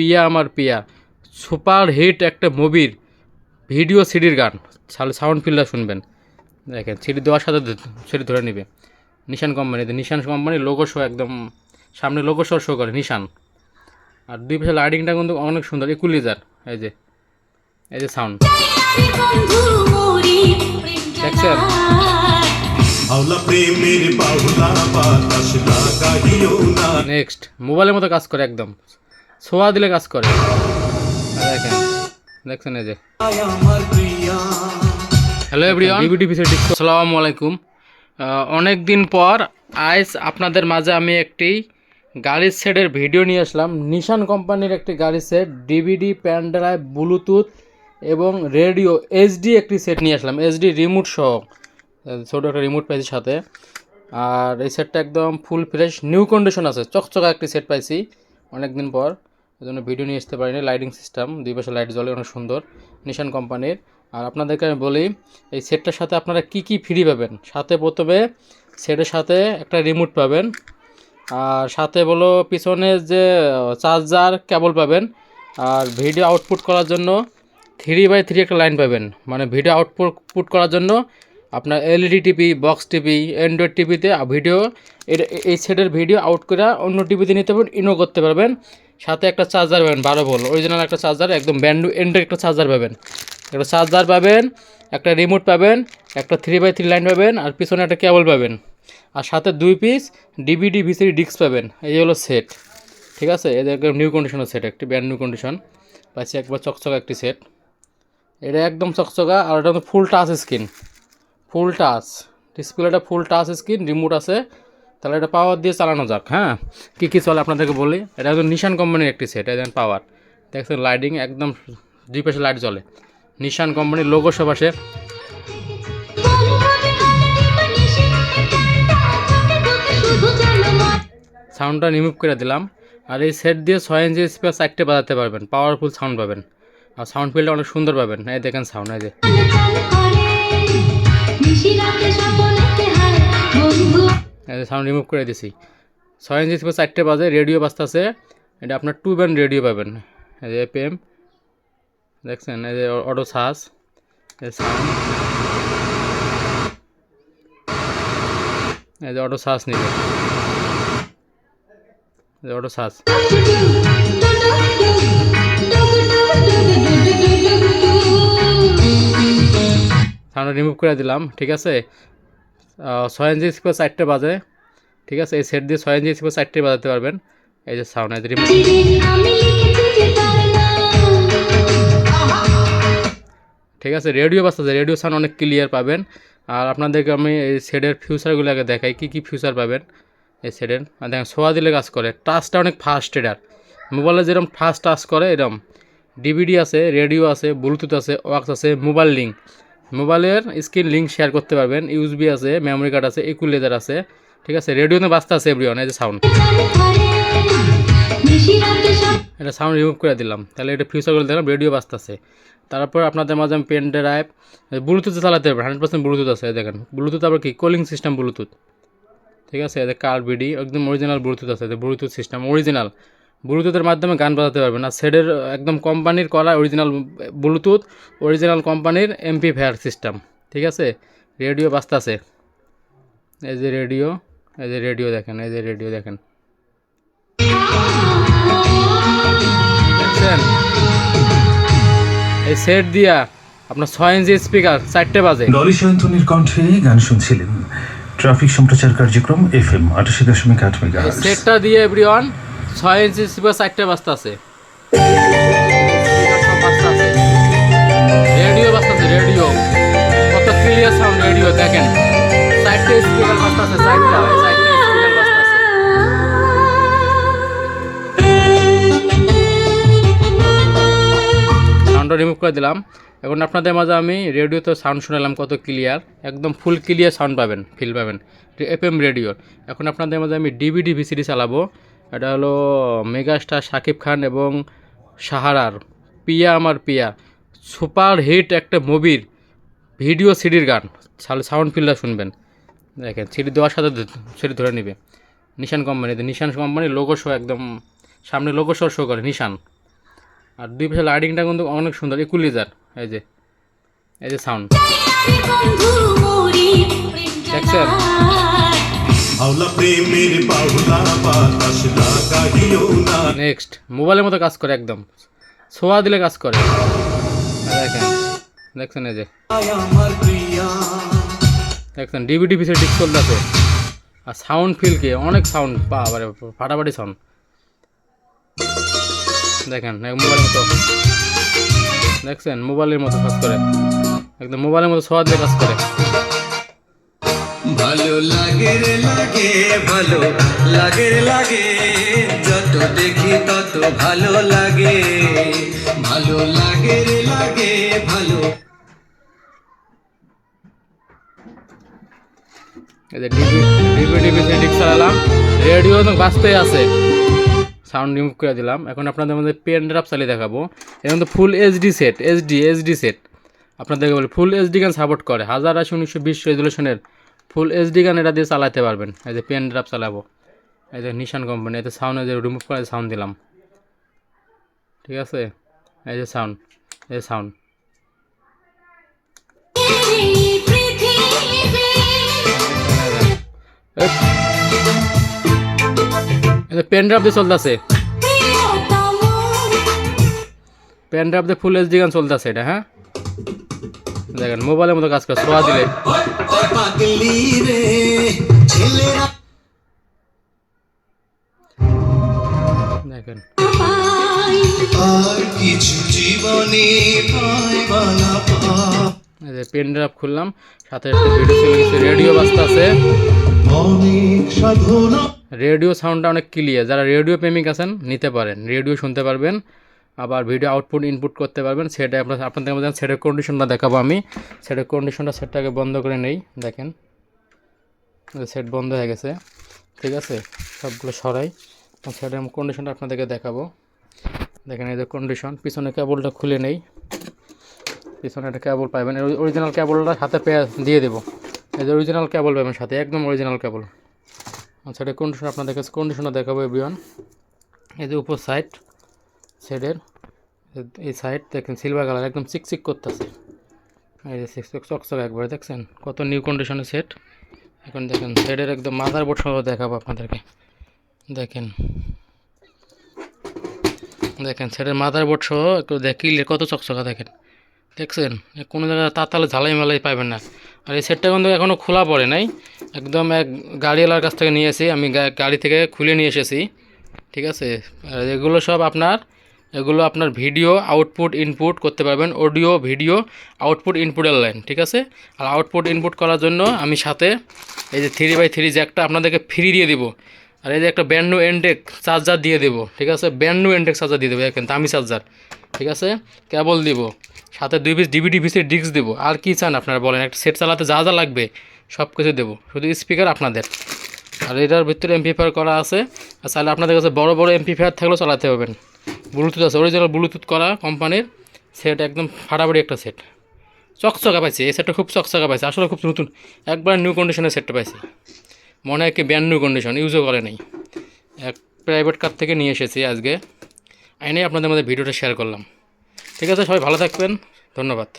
পিয়া আমার পিয়া। Super hit একটা মুভির ভিডিও সিডির গান। সাউন্ড ফিল্ডার শুনবেন। দেখেন সিডি দেওয়ার সাথে সিডি ধরে নেবে। নিশান কোম্পানি নিশান কোম্পানির লোগো শো একদম সামনে লোগো শো শো করে নিশান। আর দুই পাশে লাইটিংটা কিন্তু অনেক সুন্দর ইকুলিজার এই যে এই যে সাউন্ড। দেখছেন? নেক্সট। মোবাইলের মতো কাজ করে একদম। ছোঁয়া দিলে কাজ করে। দেখেন দেখছেন এই যে। হ্যালো এভরিওয়ান পিসি আসসালামু আলাইকুম অনেক দিন পর আজ আপনাদের মাঝে আমি একটি গাড়ির সেটের ভিডিও নিয়ে আসলাম। নিশান কোম্পানির একটি গাড়ির set DVD pen drive Bluetooth এবং রেডিও এইচডি একটি সেট নিয়ে আসলাম। এইচডি রিমোট সহ। ছোটো একটা রিমোট পাইছি সাথে। আর এই সেটটা একদম ফুল ফ্রেশ নিউ কন্ডিশন আছে। চকচকা একটি সেট পাইছি অনেক দিন পর। এই জন্য ভিডিও নিয়ে আসতে পারিনি। লাইটিং সিস্টেম দুই পাশে লাইট জ্বলে, অনেক সুন্দর। নিশান কোম্পানির আর আপনাদেরকে আমি বলি, এই সেটটার সাথে আপনারা কি কি ফ্রি পাবেন? সাথে প্রথমে সেটের সাথে একটা রিমোট পাবেন। আর সাথে বলো, পিছনে যে চার্জার কেবল পাবেন। আর ভিডিও আউটপুট করার জন্য থ্রি বাই থ্রি একটা লাইন পাবেন। মানে ভিডিও আউটপুট পুট করার জন্য আপনার LED TV box TV android টিভিতে ভিডিও এই সেটের ভিডিও আউট করে অন্য টিভিতে নিতে পারবেন ইনও করতে পারবেন। সাথে একটা চার্জার পাবেন, বারো ভোল্ট অরিজিনাল একটা চার্জার একদম ব্যান্ড এন্ডের একটা চার্জার পাবেন। একটা চার্জার পাবেন, একটা রিমোট পাবেন, একটা থ্রি বাই থ্রি লাইন পাবেন, আর পিছনে একটা কেবল পাবেন। আর সাথে দুই পিস ডিভিডি ভিসিডি ডিস্ক পাবেন, এই হলো সেট ঠিক আছে? এদের একদম নিউ কন্ডিশনের সেট একটি ব্যান্ড নিউ কন্ডিশন পাচ্ছি একবার চকচকা একটি সেট এটা একদম চকচকা, আর এটা full touch screen full touch. ডিসপ্লেটা ফুল টাচ স্ক্রিন রিমোট আছে। তাহলে এটা পাওয়ার দিয়ে চালানো যাক হ্যাঁ? কী কী চলে আপনাদেরকে বলি? এটা একদম নিশান কোম্পানির একটি সেট এটা পাওয়ার দেখছেন লাইটিং একদম দুই পাশে লাইট জ্বলে। নিশান কোম্পানির লোগো সব আসে। সাউন্ডটা রিমুভ করে দিলাম। আর এই সেট দিয়ে ছয় ইঞ্চি স্পিকার চারটে বাজাতে পারবেন। পাওয়ারফুল সাউন্ড পাবেন। আর সাউন্ড ফিলটা অনেক সুন্দর পাবেন। এই দেখেন সাউন্ড এই যে। সাউন্ড রিমুভ করে দিছি। ছয় ইঞ্চি স্পিকার চারটে বাজে রেডিও বাজতেছে। এটা আপনার টু ব্যান্ড রেডিও পাবেন। যে এপিএম দেখছেন, এই যে অটো সাস এই সাউন্ড এই যে অটো সাস নিবে। অটো সাস সাউন্ড রিমুভ করে দিলাম, ঠিক আছে? ছয় ইঞ্চি স্পিকার চারটে বাজে, ঠিক আছে? এই সেট দিয়ে ছয় ইঞ্চি স্পিকার চারটে বাজাতে পারবেন। এই যে সাউন্ড ঠিক আছে? রেডিও বাজতেছে রেডিও সাউন্ড অনেক ক্লিয়ার পাবেন। আর আপনাদেরকে আমি এই সেটের ফিউচারগুলো আগে দেখাই, কী কী ফিউচার পাবেন এই সেটের আর দেখেন সোয়া দিলে কাজ করে। টাচটা অনেক ফাস্ট এটার। মোবাইলে যেরকম ফাস্ট টাচ করে এরকম ডিভিডি আছে রেডিও আছে ব্লুটুথ আছে ওয়াক্স আছে মোবাইল লিঙ্ক মোবাইলের স্ক্রিন লিঙ্ক শেয়ার করতে পারবেন। ইউএসবি আছে, মেমোরি কার্ড আছে ইকুলেজার আছে। ঠিক আছে, রেডিওতে বাস্তা আছে এভরিওয়ান এই যে সাউন্ড এটা সাউন্ড রিমুভ করে দিলাম। তাহলে এটা ফিউচারগুলো দিলাম রেডিও বাজতেছে তারপর আপনাদের মাঝে আমি পেন ড্রাইভ ব্লুটুথে চালাতে পারবেন হান্ড্রেড পার্সেন্ট ব্লুটুথ আছে দেখেন। ব্লুটুথ আবার কি? কলিং সিস্টেম ব্লুটুথ ঠিক আছে এদের কার বিডি একদম অরিজিনাল ব্লুটুথ আছে ব্লুটুথ সিস্টেম অরিজিনাল ব্লুটুথের মাধ্যমে গান বাজাতে পারবেন। আর সেটের একদম কোম্পানির করা অরিজিনাল ব্লুটুথ অরিজিনাল কোম্পানির এমপি ফেয়ার সিস্টেম ঠিক আছে? রেডিও বাজতেছে। এই যে রেডিও এই যে রেডিও দেখেন এই যে রেডিও দেখেন। এই সেট দিয়া আপনার ছয় ইঞ্চি স্পিকার চারটে বাজে। সয়ন্তনীর কণ্ঠে গান শুনছিলেন। ট্রাফিক সম্প্রচার কার্যক্রম এফ এম আটাশি দশমিক আট মেগা সেটটা দিয়ে এভরিওয়ান ছয় ইঞ্চি স্পিকার চারটে বাজতে আছে। রেডিও বাজতেছে রেডিও। কত ক্লিয়ার সাউন্ড রেডিও, দেখেন। চারটে স্পিকার বাজতেছে চারটা চারটে বাজতেছে সাউন্ডটা রিমুভ করে দিলাম। এখন আপনাদের মাঝে আমি রেডিওতে সাউন্ড শোনালাম কত ক্লিয়ার একদম ফুল ক্লিয়ার সাউন্ড পাবেন ফিল পাবেন। এফএম রেডিওর এখন আপনাদের মাঝে আমি ডিভিডি ভিসিডি চালাবো। এটা হলো মেগাস্টার শাকিব খান এবং সাহারার পিয়া আমার পিয়া। সুপার হিট একটা মুভির ভিডিও সিডির গান। সাউন্ড ফিল্ডার শুনবেন। দেখেন সিডি দেওয়ার সাথে সিডি ধরে নেবে। নিশান কোম্পানি নিশান কোম্পানির লোগো শো একদম সামনে লোগো শো শো করে নিশান। আর দুই পাশে লাইটিংটা কিন্তু অনেক সুন্দর ইকুলিজার এই যে এই যে সাউন্ড। দেখছেন? ভাওলা প্রেমের বাউলা বাতাস লাগাইও না। নেক্সট মোবাইলের মতো কাজ করে একদম। ছোঁয়া দিলে কাজ করে। দেখেন দেখছেন এই যে। দেখছেন ডিভিডি পিসের ডিস্ক চলতেছে। আর সাউন্ড ফিল কি? অনেক সাউন্ড বাবারে ফাটাফাটি সাউন্ড দেখেন মোবাইলের মতো। দেখছেন মোবাইলের মতো কাজ করে। একদম মোবাইলের মতো ছোঁয়া দিয়ে কাজ করে। ভালো লাগে রে লাগে, ভালো লাগে রে লাগে। যত দেখি তত ভালো লাগে। ভালো লাগে রে লাগে ভালো রেডিও তো আছে। সাউন্ড রিমুভ করে দিলাম। এখন আপনাদের মধ্যে পেন ড্রাফ চালিয়ে দেখাবো। এখন তো full HD set HD HD set আপনাদেরকে বলি ফুল এইচডি গান সাপোর্ট করে। হাজার আশি উনিশশো বিশ রেজলিউশনের ফুল এইচডি গান এটা দিয়ে চালাতে পারবেন। এই যে পেন ড্রাফ চালাবো। এই যে নিশান কোম্পানি এতে সাউন্ড এই যে রিমুভ করে সাউন্ড দিলাম। ঠিক আছে? এই যে সাউন্ড এই সাউন্ড পেন ড্রাফ দিয়ে চলতেছে। পেন ড্রাফ দিয়ে ফুল এইচডি গান চলতেছে এটা হ্যাঁ? দেখেন মোবাইলের মতো কাজ করে, ছোঁয়া দিলে। পাগলি রে ছেলেরা দেখেন। আর কিছু জীবনে পাইবা না যে পেন ড্রাফ খুললাম সাথে রেডিও বাজতে আছে রেডিও সাউন্ডটা অনেক ক্লিয়ার যারা রেডিও প্রেমিক আছেন নিতে পারেন। রেডিও শুনতে পারবেন। আবার ভিডিও আউটপুট ইনপুট করতে পারবেন। সেটা আপনার আপনাদের মধ্যে সেটের কন্ডিশনটা দেখাবো আমি। সেটের কন্ডিশনটা সেটটাকে বন্ধ করে নেই, দেখেন। সেট বন্ধ হয়ে গেছে। ঠিক আছে? সবগুলো সরাই। সেটের কন্ডিশনটা আপনাদেরকে দেখাবো। দেখেন এই যে কন্ডিশন পিছনে কেবলটা খুলে নেই। পিছনে একটা কেবল পাবেন অরিজিনাল কেবলটা হাতে পেয়ে দিয়ে দেবো। এই যে অরিজিনাল কেবল পাবেন সাথে, একদম অরিজিনাল কেবল এটা কন্ডিশন আপনাদের কাছে কন্ডিশনটা দেখাবো এভরিওয়ান এই যে উপর সাইড সেটের। এই সাইড দেখেন সিলভার কালার একদম চিকচিক করতেছে। এই যে চিকচিক একবারে দেখছেন? কত নিউ কন্ডিশনের সেট এখন দেখেন সেটের একদম মাথার বোর্ড সহ দেখাবো আপনাদেরকে। দেখেন। দেখেন সেটের মাথার বোর্ড সহ একটু দেখিলে কত চকচকা দেখেন। দেখছেন? কোনো জায়গায় তাতালে ঝালাই মালাই পাবেন না। আর এই সেটটা কিন্তু এখনও খোলা পড়ে নাই। একদম এক গাড়িওয়ালার কাছ থেকে নিয়ে এসেছি আমি গাড়ি থেকে খুলে নিয়ে এসেছি। ঠিক আছে? আর এগুলো সব আপনার এগুলো আপনার ভিডিও আউটপুট ইনপুট করতে পারবেন অডিও ভিডিও আউটপুট ইনপুটের লাইন ঠিক আছে? আর আউটপুট ইনপুট করার জন্য আমি সাথে এই যে থ্রি বাই থ্রি জ্যাকটা আপনাদেরকে ফ্রি দিয়ে দিব। আর এই যে একটা ব্যান্ড এনটেক চার্জার দিয়ে দেবো, ঠিক আছে? ব্যান্ড এনটেক চার্জার দিয়ে দেবো, দেখেন, দামি চার্জার ঠিক আছে? কেবল দিব, সাথে দুই পিস ডিভিডি পিসের ডিস্ক দেবো। আর কি চান আপনারা বলেন? একটা সেট চালাতে যা যা লাগবে সব কিছু দেবো, শুধু স্পিকার আপনাদের। আর এটার ভিতরে এমপিফায়ার করা আছে। আর চাইলে আপনাদের কাছে বড় বড় এমপিফায়ার থাকলেও চালাতে পারবেন। ব্লুটুথ আছে অরিজিনাল ব্লুটুথ করা কোম্পানির সেট একদম ফাটাফাটি একটা সেট চকচকা পাইছে, এই সেটটা খুব চকচকা পাইছে, আসলে খুব নতুন। একবার নিউ কন্ডিশনের সেটটা পাইছে। মনে হয় কি ব্যান্ড নিউ কন্ডিশন ইউজও করে নাই। এক প্রাইভেট কার থেকে নিয়ে এসেছি আজকে। আইনে আপনাদের মধ্যে ভিডিওটা শেয়ার করলাম। ঠিক আছে, সবাই ভালো থাকবেন, ধন্যবাদ।